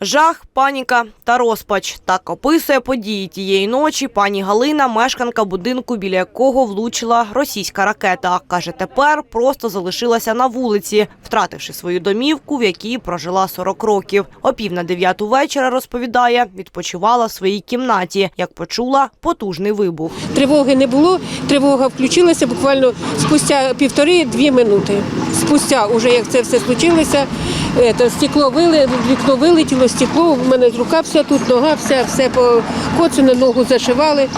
Жах, паніка та розпач. Так описує події тієї ночі пані Галина, мешканка будинку, біля якого влучила російська ракета. Каже, тепер просто залишилася на вулиці, втративши свою домівку, в якій прожила 40 років. О пів на дев'яту вечора, розповідає, відпочивала в своїй кімнаті, як почула потужний вибух. Тривоги не було, тривога включилася буквально спустя півтори-дві минути. Спустя, уже як це все случилося, е, то стекло вили, вікно вилетіло, стекло, у мене рука вся тут, нога вся, все покоцане, ногу зашивали.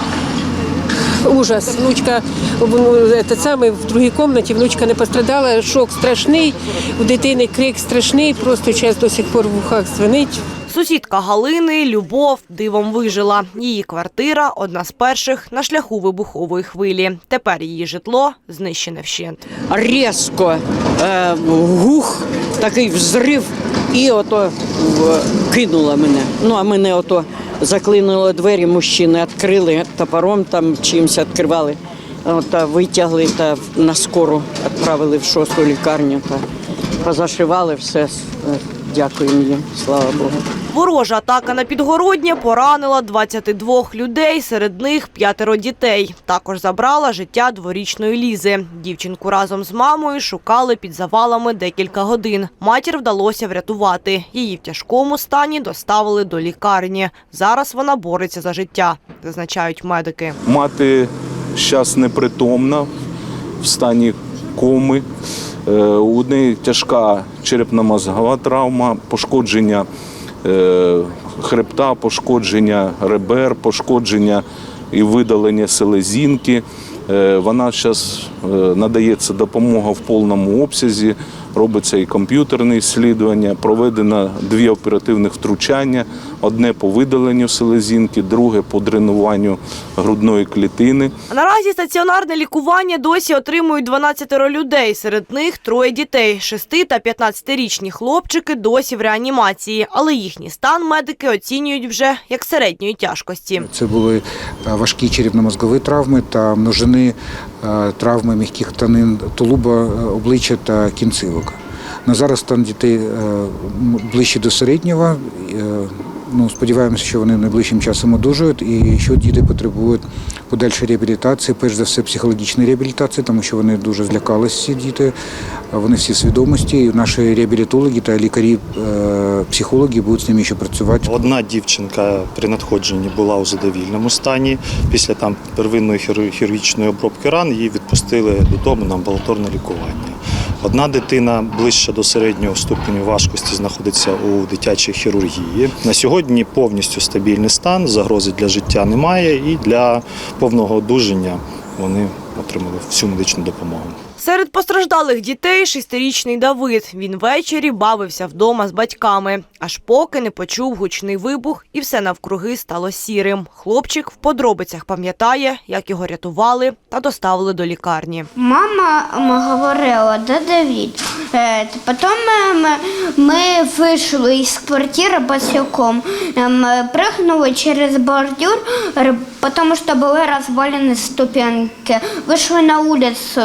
Ужас. Внучка в- саме, в другій кімнаті внучка не пострадала, шок страшний, у дитини крик страшний, просто час до сих пор в ухах дзвонить. Сусідка Галини Любов дивом вижила. Її квартира одна з перших на шляху вибухової хвилі. Тепер її житло знищене вщент. різко е, гух, такий взрив, і ото в- кинуло мене. Ну, а мене ото заклинуло двері, мужчини відкрили топором, там чимось відкривали. Та витягли та на скору відправили в шосту лікарню та позашивали все. Дякуємо їм, слава Богу. Ворожа атака на підгороднє поранила 22 людей, серед них п'ятеро дітей. Також забрала життя дворічної Лізи. Дівчинку разом з мамою шукали під завалами декілька годин. Матір вдалося врятувати. Її в тяжкому стані доставили до лікарні. Зараз вона бореться за життя, зазначають медики. Мати зараз непритомна в стані коми. Е, У неї тяжка черепно-мозгова травма, пошкодження е, хребта, пошкодження ребер, пошкодження і видалення селезінки. Е, Вона зараз надається допомога в повному обсязі, робиться і комп'ютерне слідування, проведено дві оперативних втручання: одне по видаленню селезінки, друге по дренуванню грудної клітини. Наразі стаціонарне лікування досі отримують 12 людей. Серед них троє дітей. 6 та 15-річні хлопчики досі в реанімації, але їхній стан медики оцінюють вже як середньої тяжкості. Це були е, важкі черепно-мозгові травми та множини травми м'яких тканин тулуба, е, обличчя та кінцівок. На зараз стан дітей е, ближче до середнього. Ну, сподіваємося, що вони найближчим часом одужують і що діти потребують подальшої реабілітації, перш за все психологічної реабілітації, тому що вони дуже злякалися ці діти, вони всі свідомості. І наші реабілітологи та лікарі, е, психологи будуть з ними ще працювати. Одна дівчинка при надходженні була у задовільному стані. Після там первинної хіру- хірургічної обробки ран її відпустили додому на амбулаторне лікування. Одна дитина ближче до середнього ступеню важкості знаходиться у дитячій хірургії. На сьогодні повністю стабільний стан, загрози для життя немає, і для повного одужання вони отримали всю медичну допомогу. Серед постраждалих дітей шестирічний Давид. Він ввечері бавився вдома з батьками, аж поки не почув гучний вибух, і все навкруги стало сірим. Хлопчик в подробицях пам'ятає, як його рятували та доставили до лікарні. Мама говорила, де Давид. Э, Потом э, мы, мы вышли из квартиры босиком, эм, прыгнули через бордюр, р- потому что были развалены ступеньки. Вышли на улицу,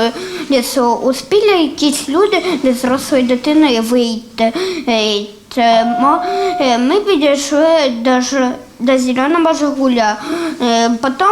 лісу, успіли якісь люди з взрослою дитиною вийти. Е, це мо- е, Ми підійшли до, ж- до зеленого Жигуля. Е, Потім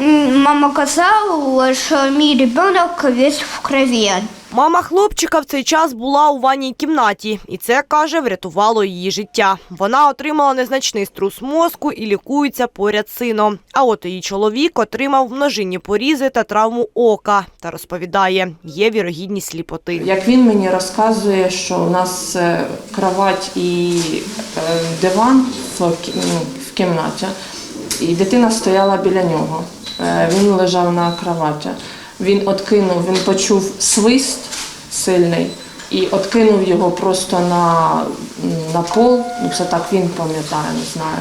М, Мама казала, що мій ребенок весь в крові. Мама хлопчика в цей час була у ванній кімнаті, і це, каже, врятувало її життя. Вона отримала незначний струс мозку і лікується поряд сином. А от її чоловік отримав множинні порізи та травму ока та розповідає, є вірогідність сліпоти. Як він мені розказує, що у нас е, кровать і е, диван ну, в кімнаті, і дитина стояла біля нього. Е, Він лежав на кроваті. Він откинув, він почув свист сильний і откинув його просто на, на пол. Ну, це так він пам'ятає, не знаю.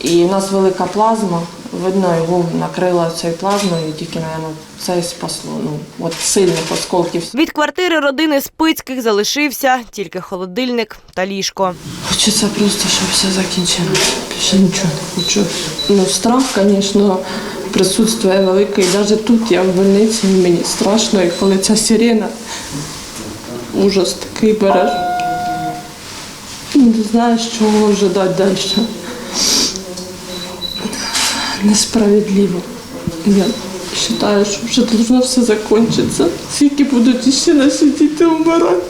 І в нас велика плазма. Видно, його накрила цією плазмою, і тільки, мабуть, це і спасло. Ну, от сильних осколків Від квартири родини Спицьких залишився тільки холодильник та ліжко. Хочеться просто, щоб все закінчилося. Більше нічого не хочу. Ну, страх, звісно, присутствує великий. Навіть тут я в больниці, мені страшно, і коли ця сирена, ужас такий бере. Не знаю, що вже дати далі. Несправедливо. Я вважаю, що вже должно все закінчитися. Скільки будуть ще наші діти вмирати.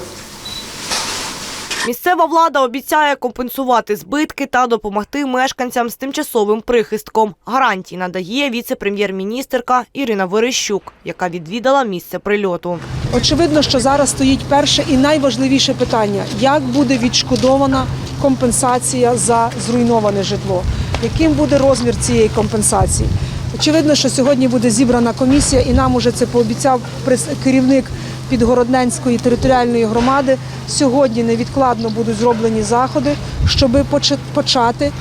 Місцева влада обіцяє компенсувати збитки та допомогти мешканцям з тимчасовим прихистком. Гарантії надає віце-прем'єр-міністерка Ірина Верещук, яка відвідала місце прильоту. Очевидно, що зараз стоїть перше і найважливіше питання: як буде відшкодована компенсація за зруйноване житло? Яким буде розмір цієї компенсації? Очевидно, що сьогодні буде зібрана комісія, і нам уже це пообіцяв керівник Підгородненської територіальної громади. Сьогодні невідкладно будуть зроблені заходи, щоб почати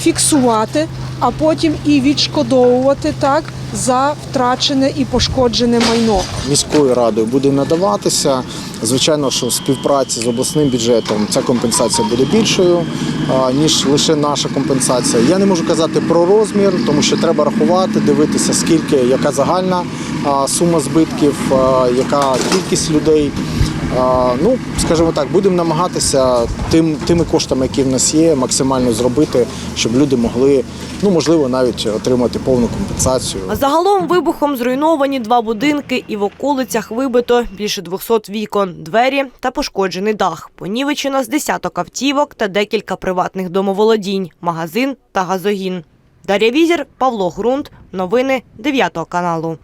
фіксувати, а потім і відшкодовувати так за втрачене і пошкоджене майно. міською радою буде надаватися. Звичайно, що в співпраці з обласним бюджетом ця компенсація буде більшою, ніж лише наша компенсація. Я не можу казати про розмір, тому що треба рахувати, дивитися, скільки, яка загальна сума збитків, яка кількість людей. Ну, скажімо так, будемо намагатися тим, тими коштами, які в нас є, максимально зробити, щоб люди могли, ну можливо, навіть отримати повну компенсацію. Загалом вибухом зруйновані два будинки і в околицях вибито більше 200 вікон, двері та пошкоджений дах. Понівечено з десяток автівок та декілька приватних домоволодінь, магазин та газогін. Дар'я Візір, Павло Грунт. Новини 9 каналу.